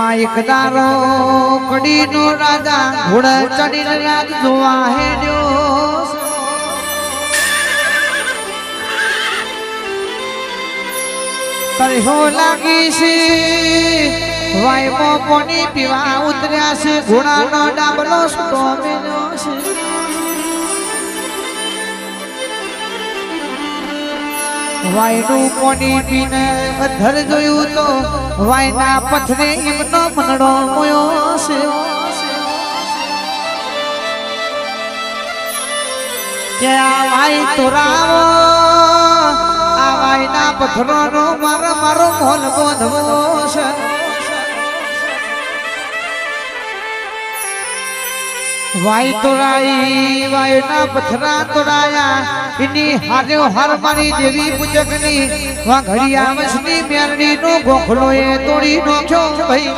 માં એક દારો કડીનો રાજા. ચડી ચડીને રાજ જોવા હેડ્યો. તરહો લાગી છે. વાયમો પોની પીવા ઉતર્યા છે. ઘોડાનો ડાબલો છૂટો છે. વાયનું કોની પીને અધર જોયું તો વાયના પથરે એમનો મનડો મોયો છે કે આ વાય તોરાવો, આ વાયના પથરોનો મારો મારો મોલ બોધવો છે વાય તોડાઈ વાયના પથરા તોડાયા એની હારે હાર મારી દેવી પૂજકની વાઘડિયા વંશની મેરડી નો ગોખલો એ તોડી નાખ્યો ભાઈ.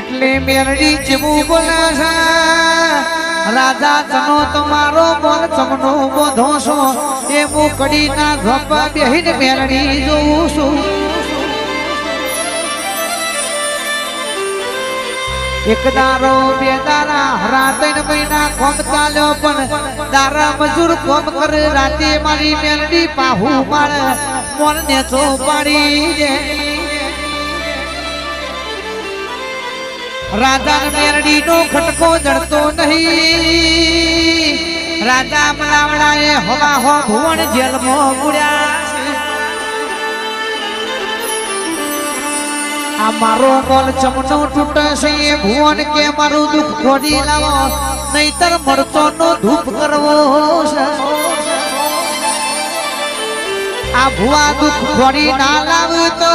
એટલે મેરડી જેવું છે, રાજા, તનો તમારો બોલ, તમનો બોધો છો, એ હું કડીના ધોપા બેહીને મેરડી જોઉં છું. એક દારો, બે દારા ત્રણ મહિના કોમ ચાલ્યો પણ દારા મજૂર કોમ કરે, રાતે મારી મેલડી પાહુ માળ મોર ને પાડી દે. રાજા મેરડી નો ખટકો જડતો નહીં. રાજા મલાવડા એ હવા હો ભુવન જેલમાં મૂળ્યા આ મારો બોલ ચમનો તૂટે છે ભુવન કે મારું દુઃખ ખોડી લાવો, નહીતર મરતો નો ધૂપ કરવો આ ભુવા દુઃખ ખોડી ના લાવતો,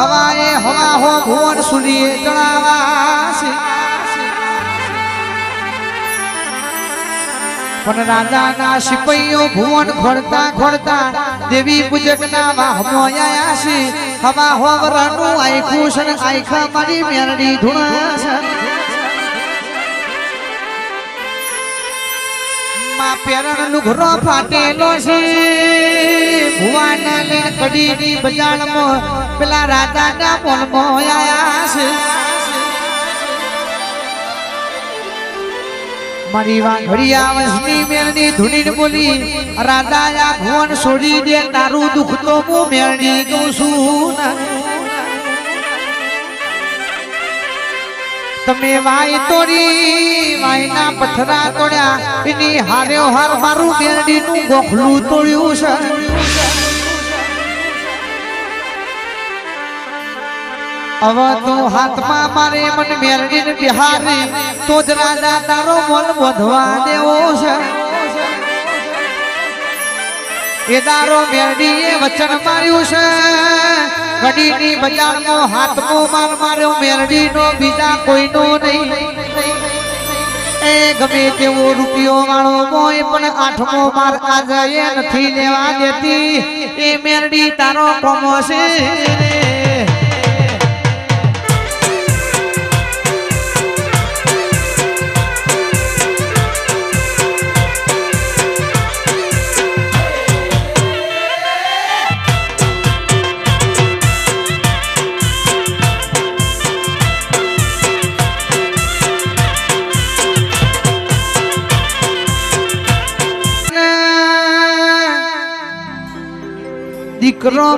હવાએ હવા હો ભુવન સુધી જણાવા છે રાજા ના સિપાઈઓ ભુવન ખોડતા ખોડતા દેવી પૂજકના વાહમો આયા છે. હવા હોવરાનું આયખું છે ને આયખા મારી મેરડી ધૂણા માં પેરણ લુઘરો ફાટેલો છે. ભુવાના કડીની બજારમાં પેલા રાજાના મોલમાં આયા છે. મારી વાઘડિયા વસની મેરડી ધૂણીને બોલી આ ભુવન છોડી દે, તારું દુઃખ તો હું મેરડી કહું છું તમે વાય તોડી વાયના પથરા તોડ્યા, એની હાર્યો હાર મારું મેરડીનું ગોખલું તોડ્યું છે. હવે તું હાથમાં મારે મન મેરડીને બિહારી, તો જ રાજા તારો મન વધવા દેવો છે. એ તારો મેરડીએ વચન માર્યું છે. ઘડીની બજારનો હાથમો માર માર્યો મેરડીનો બીજા કોઈનો નહીં. એ ગમે તેવો રૂપિયો વાળો મોય પણ આઠમો માર આજે નથી લેવા દેતી. એ મેરડી તારો કોમો છે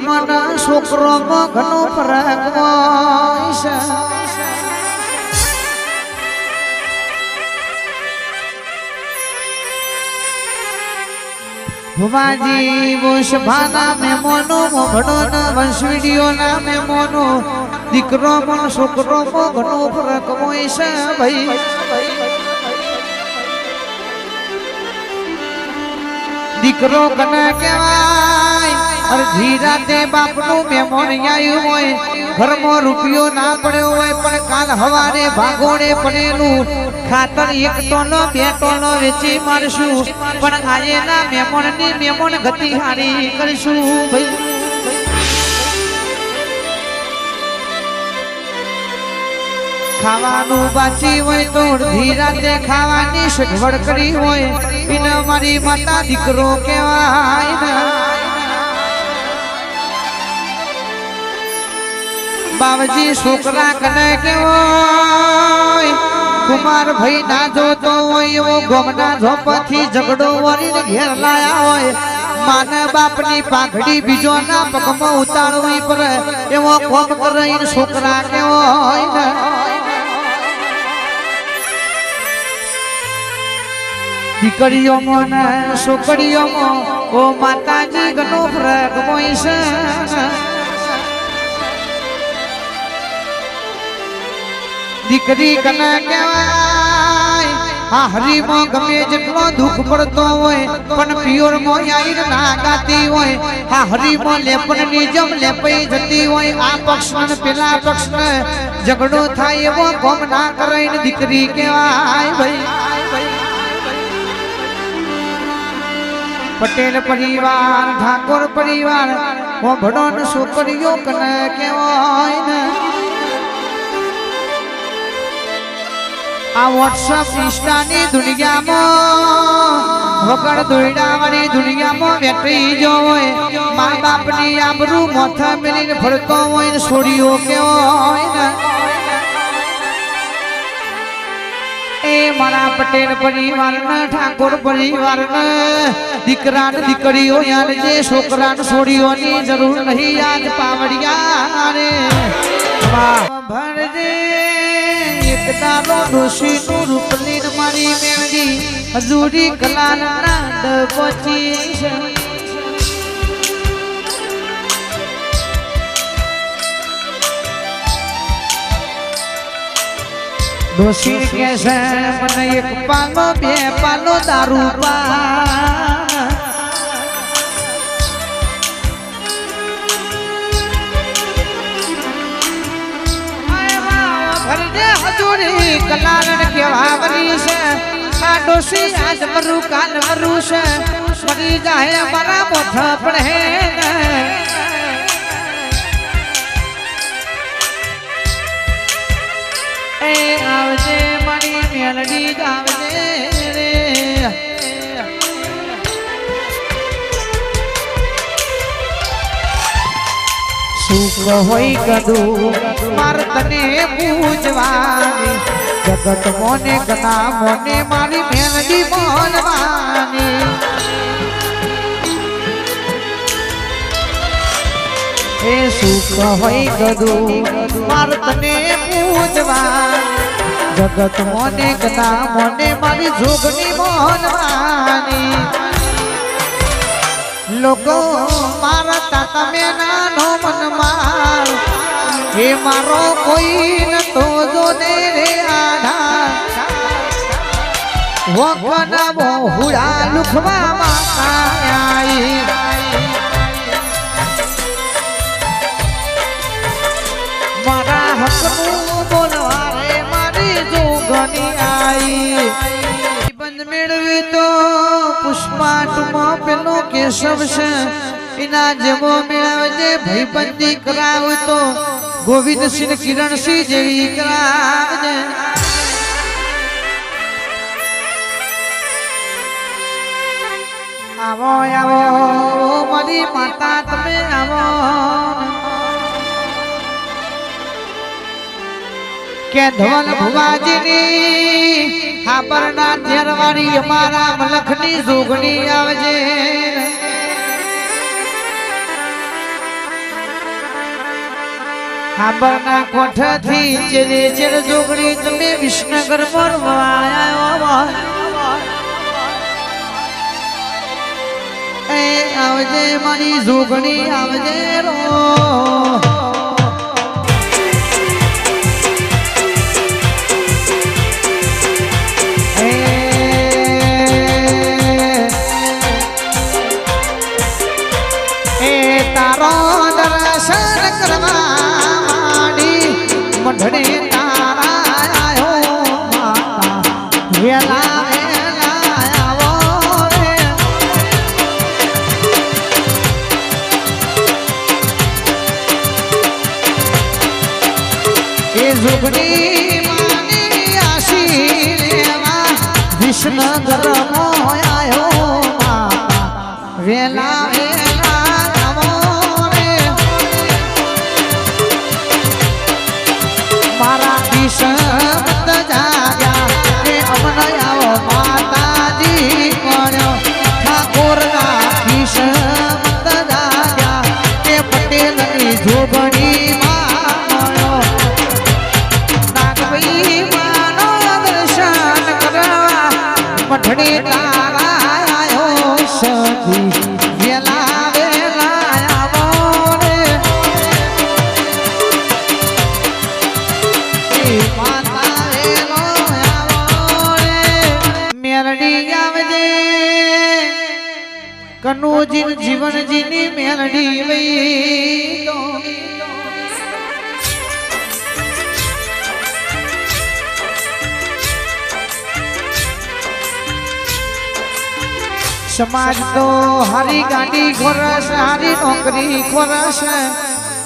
મન છોકરો માં ઘણો ફરક હોય છે. ભુવાજી વંશભાના મેમોનો મોઘડો ના વંશવીડીઓ ના મેમોનો દીકરો મન છોકરો માં ઘણો ફરક છે ભાઈ. દીકરો કને કહેવાય? અરે ધીરાતે બાપનું મેમોન આવ્યું હોય, ઘરમાં રૂપિયો ના પડ્યો હોય, પણ કાલ હવારે ભાગોડે પડેલું, ખાતર એક ટોનો, બે ટોનો વેચી મારશું, પણ આજે ના મેમોનની મેમોન ગતિ હારી કરીશું ભાઈ. ખાવાનું બાચી હોય તો ધીરાતે ખાવાની સગવડ કરી હોય એને મારી માતા દીકરો કહેવાય બાવજી છોકરા કને કેવો કુમાર ભાઈ ના જોતો હોય એવો ગોમના ઝોપથી ઝઘડો વળીને ઘેર લાયા હોય. માને બાપની પાઘડી બીજો ના પગમાં ઉતારવી પડે. એવો કોમ કરીને છોકરા કેવો હોય ને? દીકરીઓ મને, છોકરીઓ ઓ માતાજી ગનો પ્રગ હોય દીકરી કને કહેવાય? આ હરીમાં ગમે જેટલો દુઃખ પડતો હોય, પણ પિયોરમાં આઈને ના ગાતી હોય. આ હરીમાં લેપનની જેમ લેપાઈ જતી હોય. આ પક્ષ ને પેલા પક્ષ ને ઝઘડો થાય એવો કોમ ના કરાઈને દીકરી કહેવાય ભાઈ. પટેલ પરિવાર, ઠાકોર પરિવાર ને છોકરીઓ કને કહેવાય ને? આ વોટ્સઅપ ઇન્સ્ટાની દુનિયામાં વગર દોડાવાની દુનિયામાં વેઠી જો હોય, મા બાપની આબરૂ મોથા મેલીને ફરતો હોય ને છોડીઓ કેવો હોય ને? એ મારા પટેલ પરિવારના, ઠાકોર પરિવારના, દીકરા ને દીકરીઓ યાર જે છોકરા ને છોડીઓની જરૂર નહીં, આજ પાવડિયા રે. ભરજે એક દાડો ડોશીનું રૂપ લઈને મારી મેળવી. હજુરી કલાના છે. ડોશી કે છે, મને એક પાલો, બે પાલો દારૂ પા. ભરજે હજુરી કલારણ કેવાવરી છે? આ ડોશી આજ મરું કાલ મરું છે. મરી જાય મારા મોઠા ને. એ આવજે મારી મેલડી જ સુખ હોય કદું માર તને પૂજવાની. જગત મોને કના મોને મારી મેલડી બોલવાની એ સુખ હોય ગદું માર તને પૂજવા જગત મોને કદા મોને મારી જોગની મોહનવાની લોકો, મારા તમે નાનો મન માર મારો કોઈ ન તો જો ને રે આધા વખના મોહુડા લુખવા માયા મારા હકનું બોલવા રે મારી જોગની આઈ. કેશવ છે. એના જેવો મેળવજે ભાઈબંધી કરાવતો ગોવિંદસિંહ કિરણસિંહ જેવી કરાવજે આવો આવો મારી માતા, તમે આવો. કે ધવલ ભુવાજીની હાપરના તેરવાળી અમારા મલખની જોગણી આવજે હાબરના કોઠાથી ચેરે ચેર જોગડી તમે વિસનગર એ આવજે મારી જોગણી આવજે રો ઝુગડી માની આશી લેવા. વિષ્ણુ ધર્મ આવ્યો વેલા એ માતા વેલો આવો રે મેરડી આવજે કનુજીન જીવનજીની મેરડી વઈ તો સમાજ તો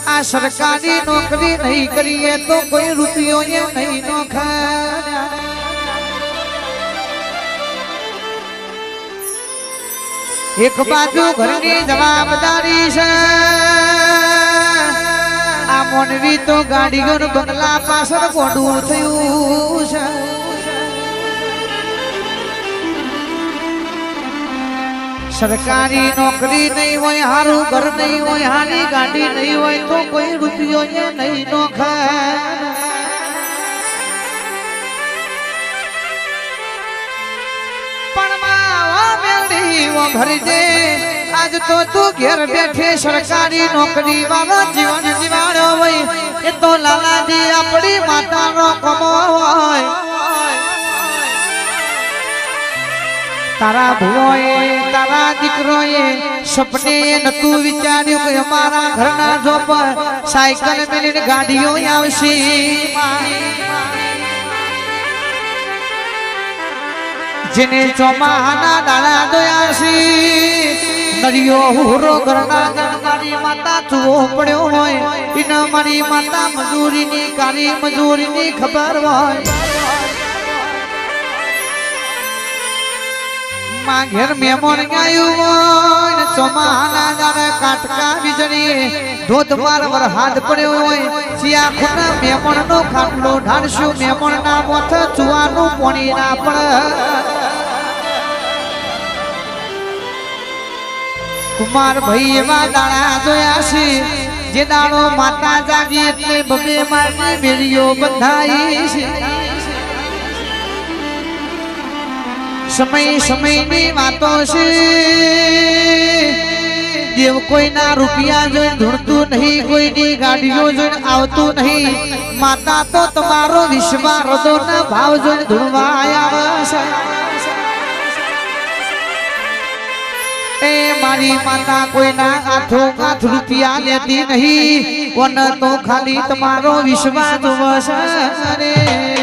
આ સરકારી નોકરી નહીં કરીએ તો કોઈ રૂપિયો નહીં નોખા. એક બાજુ ઘરની જવાબદારી છે. આ મોનવી તો ગાડીઓ બંગલા પાછળ ગોડું થયું છે. સરકારી નોકરી નહીં હોય, હારું ઘર નહીં હોય હારી ગાડી નહીં હોય, તો કોઈ રૂપિયો નહીં મેલડી આજ તો તું ઘેર બેઠે સરકારી નોકરી વાળો જીવન જીવાડો હોય, એ તો લાલાજી આપણી માતાનો કમો હોય. તારા ભૂઓએ તારા દીકરોએ સપને નતું વિચાર્યું કે અમારા ઘરના જોપ સાયકલ મેલીને ગાડીઓ આવશે. જેને ચોમાહાના દાણા દોયા છે નરિયો હુરો ઘરના મારી માતા ચૂવો પડ્યો હોય એના મારી માતા મજૂરીની કારી મજૂરીની ખબર હોય. માં ઘેર મેમોન ગાયું હોય ને ચોમાહાના જાણે કાટકા વીજળી ધોધમાર વરસાદ પડ્યો હોય સિયા મેમણ નો ખાટલો ઢાળશું મહેમાનના મોથ ચુવાનું પોણી ના પડ. કુમાર ભાઈ એવા દાણા જોયા છે, જે દાણો માતા જાગી એટલે બબે મારી મેળીઓ બંધાઈ છે. સમય સમયની વાતો છે. દેવ કોઈના રૂપિયા જોઈને ધૂણતું નહીં, કોઈની ગાડીઓ જોઈને આવતું નહીં. માતા તો તમારો વિશ્વાસ, હૃદયના ભાવ જોઈને ધૂણવા આવ્યા છે. એ મારી માતા કોઈના આથો કાથ રૂપિયા લેતી નહીં. કોને તો ખાલી તમારો વિશ્વા વસે રે